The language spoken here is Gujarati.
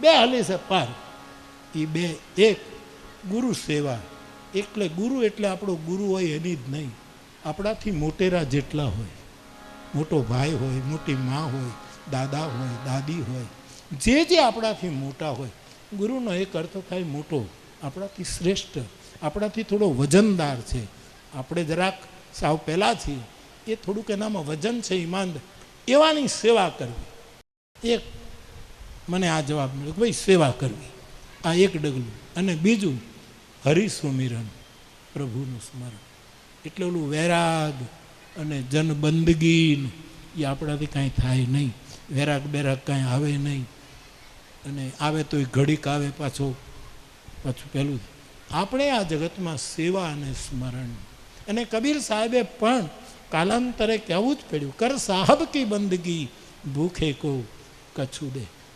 બે હાલી છે પાર. એ બે એક ગુરુ સેવા. એટલે ગુરુ એટલે આપણો ગુરુ હોય એની જ નહીં. આપણાથી મોટેરા જેટલા હોય. મોટો ભાઈ હોય, મોટી મા હોય, દાદા હોય, દાદી હોય. જે જે આપણાથી મોટા હોય. ગુરુનો એક અર્થ થાય મોટો. આપણાથી શ્રેષ્ઠ. આપણાથી થોડો વજનદાર છે. આપણે જરાક સાવ પહેલાં છીએ. એ થોડુંક એનામાં વજન છે ઈમાનદાર એવાની સેવા કરવી. એક મને આ જવાબ મળ્યો કે ભાઈ સેવા કરવી, આ એક ડગલું અને બીજું હરિસુમિરન પ્રભુનું સ્મરણ. એટલે ઓલું વૈરાગ અને જનબંદગી એ આપણાથી કાંઈ થાય નહીં. વેરાગ બેરાગ કાંઈ આવે નહીં. અને આવે તો એ ઘડીક આવે પાછો, પાછું પહેલું આપણે આ જગતમાં સેવા અને સ્મરણ. અને કબીર સાહેબે પણ કાલાંતરે કહેવું જ પડ્યું, કર સાહબ કી બંદગી, ભૂખે કો કછું દે.